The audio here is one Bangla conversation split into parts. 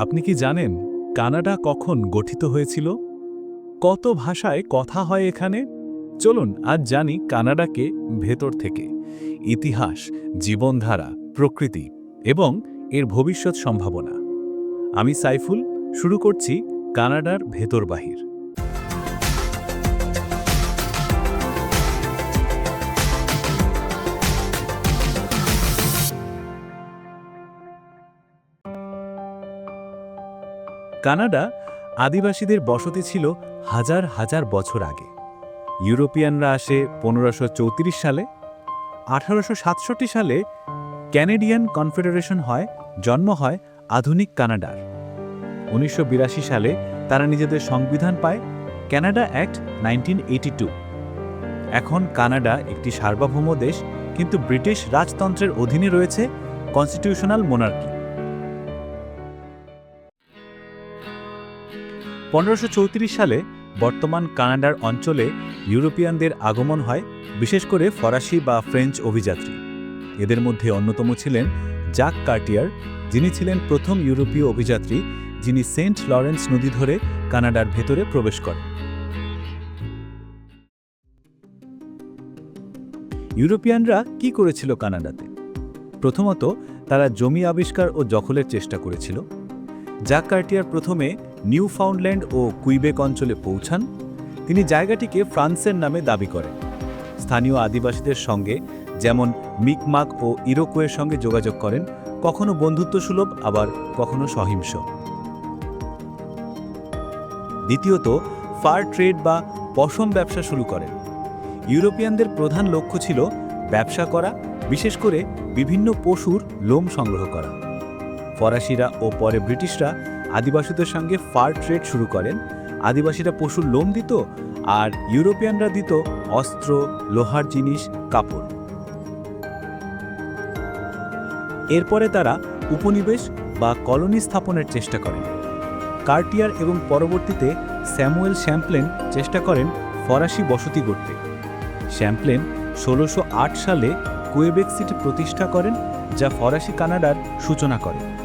আপনি কি জানেন কানাডা কখন গঠিত হয়েছিল? কত ভাষায় কথা হয় এখানে? চলুন আজ জানি কানাডাকে ভেতর থেকে। ইতিহাস, জীবনধারা, প্রকৃতি এবং এর ভবিষ্যৎ সম্ভাবনা। আমি সাইফুল, শুরু করছি কানাডার ভেতর বাহির কানাডা আদিবাসীদের বসতি ছিল হাজার হাজার বছর আগে। ইউরোপিয়ানরা আসে পনেরোশো চৌত্রিশ সালে। আঠারোশো সাতষট্টি সালে ক্যানেডিয়ান কনফেডারেশন হয়, জন্ম হয় আধুনিক কানাডার। উনিশশো বিরাশি সালে তারা নিজেদের সংবিধান পায় কানাডা অ্যাক্ট নাইনটিন এখন কানাডা একটি সার্বভৌম দেশ, কিন্তু ব্রিটিশ রাজতন্ত্রের অধীনে রয়েছে কনস্টিটিউশনাল মোনার্কি। পনেরোশো সালে বর্তমান কানাডার অঞ্চলে ইউরোপিয়ানদের আগমন হয়, বিশেষ করে ফরাসি বা ফ্রেঞ্চ অভিযাত্রী। এদের মধ্যে অন্যতম ছিলেন জাক কার্টিয়ার, যিনি ছিলেন প্রথম ইউরোপীয় অভিযাত্রী, যিনি সেন্ট লরেন্স নদী ধরে কানাডার ভেতরে প্রবেশ করেন। ইউরোপিয়ানরা কি করেছিল কানাডাতে? প্রথমত, তারা জমি আবিষ্কার ও দখলের চেষ্টা করেছিল। জাক কার্টিয়ার প্রথমে নিউ ফাউন্ডল্যান্ড ও কুইবেক অঞ্চলে পৌঁছান। তিনি জায়গাটিকে ফ্রান্সের নামে দাবি করেন। স্থানীয় আদিবাসীদের সঙ্গে, যেমন মিকমাক ও ইরোকোয়ের সঙ্গে যোগাযোগ করেন, কখনো বন্ধুত্বসুলভ, আবার কখনো সহিংস। দ্বিতীয়ত, ফার ট্রেড বা পশম ব্যবসা শুরু করেন। ইউরোপিয়ানদের প্রধান লক্ষ্য ছিল ব্যবসা করা, বিশেষ করে বিভিন্ন পশুর লোম সংগ্রহ করা। ফরাসিরা ও পরে ব্রিটিশরা আদিবাসীদের সঙ্গে ফার ট্রেড শুরু করেন। আদিবাসীরা পশুর লোম দিত আর ইউরোপিয়ানরা দিত অস্ত্র, লোহার জিনিস, কাপড়। এরপরে তারা উপনিবেশ বা কলোনি স্থাপনের চেষ্টা করেন। কার্টিয়ার এবং পরবর্তীতে স্যামুয়েল শ্যাম্পলেন চেষ্টা করেন ফরাসি বসতি গড়তে। শ্যাম্পলেন ষোলোশো সালে কুয়েবেক সিটি প্রতিষ্ঠা করেন, যা ফরাসি কানাডার সূচনা করে।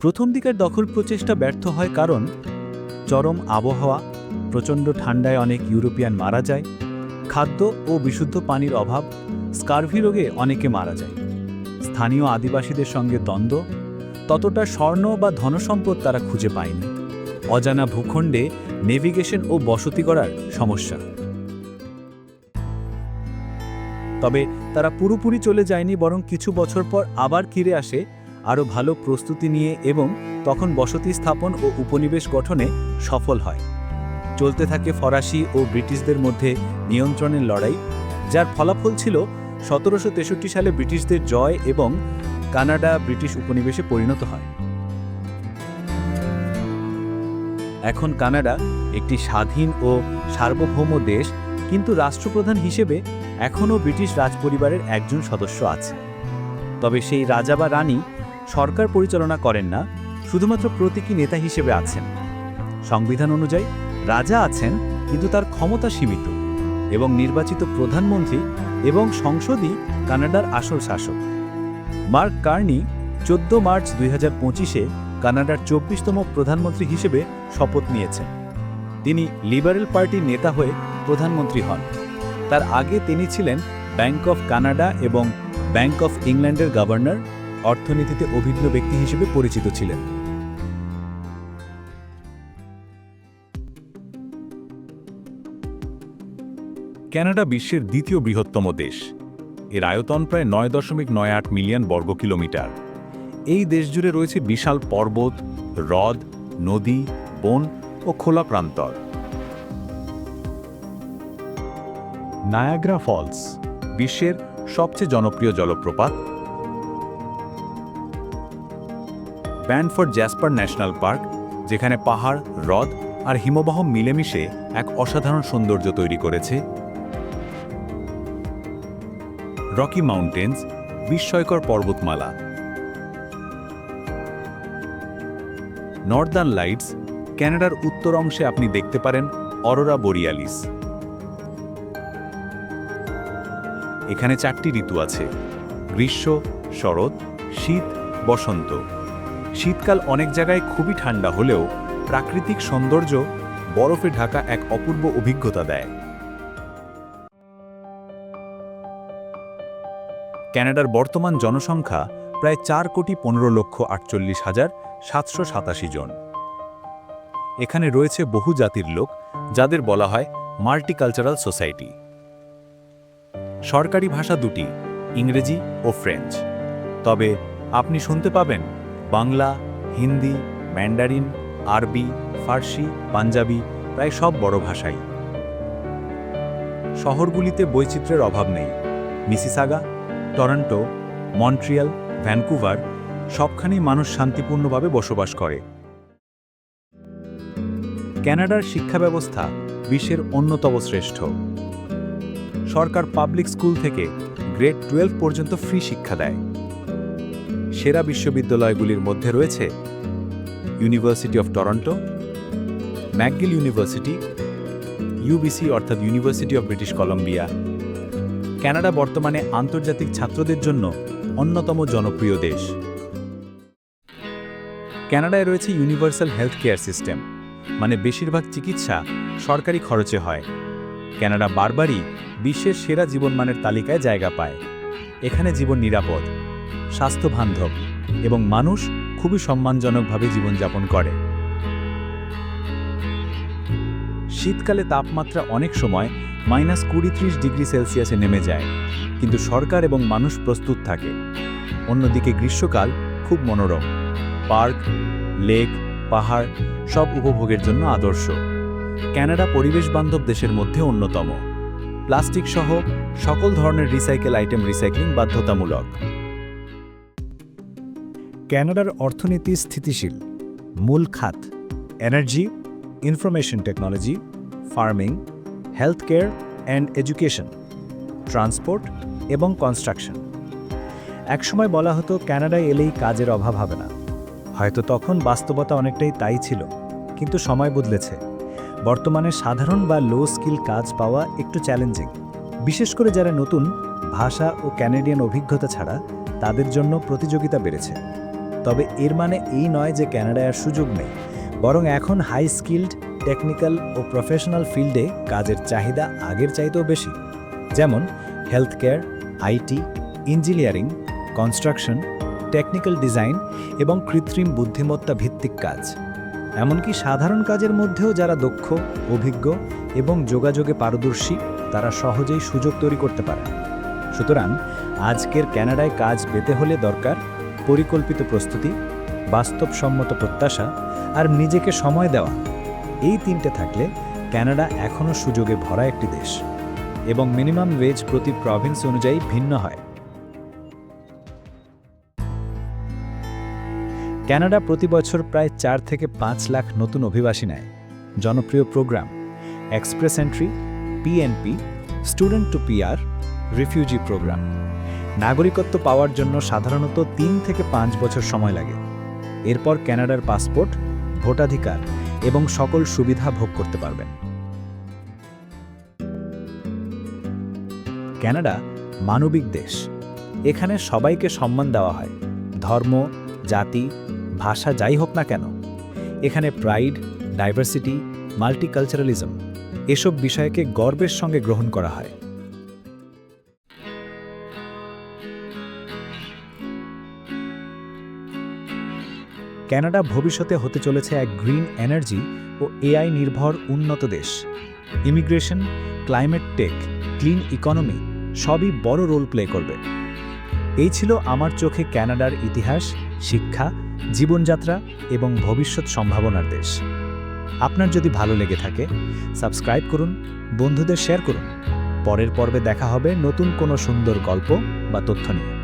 প্রথম দিকের দখল প্রচেষ্টা ব্যর্থ হয় কারণ চরম আবহাওয়া, প্রচণ্ড ঠান্ডায় অনেক ইউরোপিয়ান মারা যায়, খাদ্য ও বিশুদ্ধ পানির অভাব, স্কার্ভি রোগে অনেকে মারা যায়। স্থানীয় আদিবাসীদের সঙ্গে দ্বন্দ্ব, ততটা স্বর্ণ বা ধনসম্পদ তারা খুঁজে পায়নি। অজানা ভূখণ্ডে নেভিগেশন ও বসতি করার সমস্যা। তবে তারা পুরোপুরি চলে যায়নি, বরং কিছু বছর পর আবার ফিরে আসে আরও ভালো প্রস্তুতি নিয়ে এবং তখন বসতি স্থাপন ও উপনিবেশ গঠনে সফল হয়। চলতে থাকে ফরাসি ও ব্রিটিশদের মধ্যে নিয়ন্ত্রণের লড়াই, যার ফলাফল ছিল সতেরোশো তেষট্টি সালে ব্রিটিশদের জয় এবং কানাডা ব্রিটিশ উপনিবেশে পরিণত হয়। এখন কানাডা একটি স্বাধীন ও সার্বভৌম দেশ, কিন্তু রাষ্ট্রপ্রধান হিসেবে এখনও ব্রিটিশ রাজপরিবারের একজন সদস্য আছে। তবে সেই রাজা বা রানী সরকার পরিচালনা করেন না, শুধুমাত্র প্রতীকী নেতা হিসেবে আছেন। সংবিধান অনুযায়ী রাজা আছেন, কিন্তু তার ক্ষমতা সীমিত এবং নির্বাচিত প্রধানমন্ত্রী এবং সংসদই কানাডার আসল শাসক। মার্ক কার্নি চোদ্দ মার্চ দুই হাজার পঁচিশে কানাডার চব্বিশতম প্রধানমন্ত্রী হিসেবে শপথ নিয়েছেন। তিনি লিবারেল পার্টির নেতা হয়ে প্রধানমন্ত্রী হন। তার আগে তিনি ছিলেন ব্যাংক অফ কানাডা এবং ব্যাংক অফ ইংল্যান্ডের গভর্নর অর্থনীতিতে অভিজ্ঞ ব্যক্তি হিসেবে পরিচিত ছিলেন। কানাডা বিশ্বের দ্বিতীয় বৃহত্তম দেশ। এর আয়তন প্রায় নয় দশমিক নয় আট মিলিয়ন বর্গ কিলোমিটার। এই দেশ জুড়ে রয়েছে বিশাল পর্বত, হ্রদ, নদী, বন ও খোলা প্রান্তর। নায়াগ্রা ফলস বিশ্বের সবচেয়ে জনপ্রিয় জলপ্রপাত ব্যানফোর্ড জ্যাসপার ন্যাশনাল পার্ক, যেখানে পাহাড়, হ্রদ আর হিমবাহ মিলেমিশে এক অসাধারণ সৌন্দর্য তৈরি করেছে। রকি মাউন্টেন্স, বিস্ময়কর পর্বতমালা। নর্দার্ন লাইটস, ক্যানাডার উত্তর অংশে আপনি দেখতে পারেন অরোরা বোরিয়ালিস। এখানে চারটি ঋতু আছে, গ্রীষ্ম, শরৎ, শীত, বসন্ত। শীতকাল অনেক জায়গায় খুবই ঠান্ডা হলেও প্রাকৃতিক সৌন্দর্য বরফে ঢাকা এক অপূর্ব অভিজ্ঞতা দেয়। ক্যানাডার বর্তমান জনসংখ্যা প্রায় চার কোটি পনেরো লক্ষ আটচল্লিশ হাজার সাতশো সাতাশি জন। এখানে রয়েছে বহু জাতির লোক, যাদের বলা হয় মাল্টিকালচারাল সোসাইটি। সরকারি ভাষা দুটি, ইংরেজি ও ফ্রেঞ্চ। তবে আপনি শুনতে পাবেন বাংলা, হিন্দি, ম্যান্ডারিন, আরবি, ফার্সি, পাঞ্জাবি, প্রায় সব বড় ভাষাই। শহরগুলিতে বৈচিত্র্যের অভাব নেই। মিসিসাগা, টরন্টো, মন্ট্রিয়াল, ভ্যানকুভার সবখানেই মানুষ শান্তিপূর্ণভাবে বসবাস করে। ক্যানাডার শিক্ষা ব্যবস্থা বিশ্বের অন্যতম শ্রেষ্ঠ। সরকার পাবলিক স্কুল থেকে গ্রেড টুয়েলভ পর্যন্ত ফ্রি শিক্ষা দেয়। সেরা বিশ্ববিদ্যালয়গুলির মধ্যে রয়েছে university of Toronto McGill university UBC অর্থাৎ university of British Columbia Canada বর্তমানে আন্তর্জাতিক ছাত্রদের জন্য অন্যতম জনপ্রিয় দেশ। কানাডায় রয়েছে ইউনিভার্সাল হেলথ কেয়ার সিস্টেম মানে বেশিরভাগ চিকিৎসা সরকারি খরচে হয়। কানাডা বারবারই বিশ্বের সেরা জীবনমানের তালিকায় জায়গা পায়। এখানে জীবন নিরাপদ। স্বাস্থ্যবান্ধব এবং মানুষ খুবই সম্মানজনকভাবে জীবনযাপন করে। শীতকালে তাপমাত্রা অনেক সময় মাইনাস কুড়ি ত্রিশ ডিগ্রি সেলসিয়াসে নেমে যায়, কিন্তু সরকার এবং মানুষ প্রস্তুত থাকে। অন্যদিকে গ্রীষ্মকাল খুব মনোরম। পার্ক, লেক, পাহাড় সব উপভোগের জন্য আদর্শ। কানাডা পরিবেশ বান্ধব দেশের মধ্যে অন্যতম। প্লাস্টিক সহ সকল ধরনের রিসাইকেল আইটেম রিসাইক্লিং বাধ্যতামূলক। ক্যানাডার অর্থনীতি স্থিতিশীল, মূল খাত energy information technology farming health care and education transport এবং কনস্ট্রাকশন একসময় বলা হতো ক্যানাডায় এলেই কাজের অভাব হবে না। হয়তো তখন বাস্তবতা অনেকটাই তাই ছিল, কিন্তু সময় বদলেছে। বর্তমানে সাধারণ বা লো স্কিল কাজ পাওয়া একটু চ্যালেঞ্জিং বিশেষ করে যারা নতুন, ভাষা ও ক্যানাডিয়ান অভিজ্ঞতা ছাড়া তাদের জন্য প্রতিযোগিতা বেড়েছে। তবে এর মানে এই নয় যে ক্যানাডায় আর সুযোগ নেই। বরং এখন হাই স্কিল্ড টেকনিক্যাল ও প্রফেশনাল ফিল্ডে কাজের চাহিদা আগের চাইতেও বেশি। যেমন health care IT engineering construction technical design এবং কৃত্রিম বুদ্ধিমত্তা ভিত্তিক কাজ। এমনকি সাধারণ কাজের মধ্যেও যারা দক্ষ, অভিজ্ঞ এবং যোগাযোগে পারদর্শী, তারা সহজেই সুযোগ তৈরি করতে পারে। সুতরাং আজকের ক্যানাডায় কাজ পেতে হলে দরকার পরিকল্পিত প্রস্তুতি, বাস্তবসম্মত প্রত্যাশা আর নিজেকে সময় দেওয়া। এই তিনটে থাকলে ক্যানাডা এখনও সুযোগে ভরা একটি দেশ এবং মিনিমাম ওয়েজ প্রতি প্রভিন্স অনুযায়ী ভিন্ন হয়। ক্যানাডা প্রতি বছর প্রায় চার থেকে পাঁচ লাখ নতুন অভিবাসী নেয়। জনপ্রিয় program, express entry PNP student to PR refugee program. নাগরিকত্ব পাওয়ার জন্য সাধারণত তিন থেকে পাঁচ বছর সময় লাগে। এরপর ক্যানাডার পাসপোর্ট, ভোটাধিকার এবং সকল সুবিধা ভোগ করতে পারবেন। ক্যানাডা মানবিক দেশ। এখানে সবাইকে সম্মান দেওয়া হয়। ধর্ম, জাতি, ভাষা যাই হোক না কেন। এখানে প্রাইড, ডাইভার্সিটি, মাল্টিকালচারালিজম এসব বিষয়কে গর্বের সঙ্গে গ্রহণ করা হয়। ক্যানাডা ভবিষ্যতে হতে চলেছে এক গ্রিন এনার্জি ও এআই নির্ভর উন্নত দেশ। Immigration, climate tech, clean economy সবই বড় রোল প্লে করবে। এই ছিল আমার চোখে ক্যানাডার ইতিহাস, শিক্ষা, জীবনযাত্রা এবং ভবিষ্যৎ সম্ভাবনার দেশ। আপনার যদি ভালো লেগে থাকে, সাবস্ক্রাইব করুন, বন্ধুদের শেয়ার করুন। পরের পর্বে দেখা হবে নতুন কোনো সুন্দর গল্প বা তথ্য নিয়ে।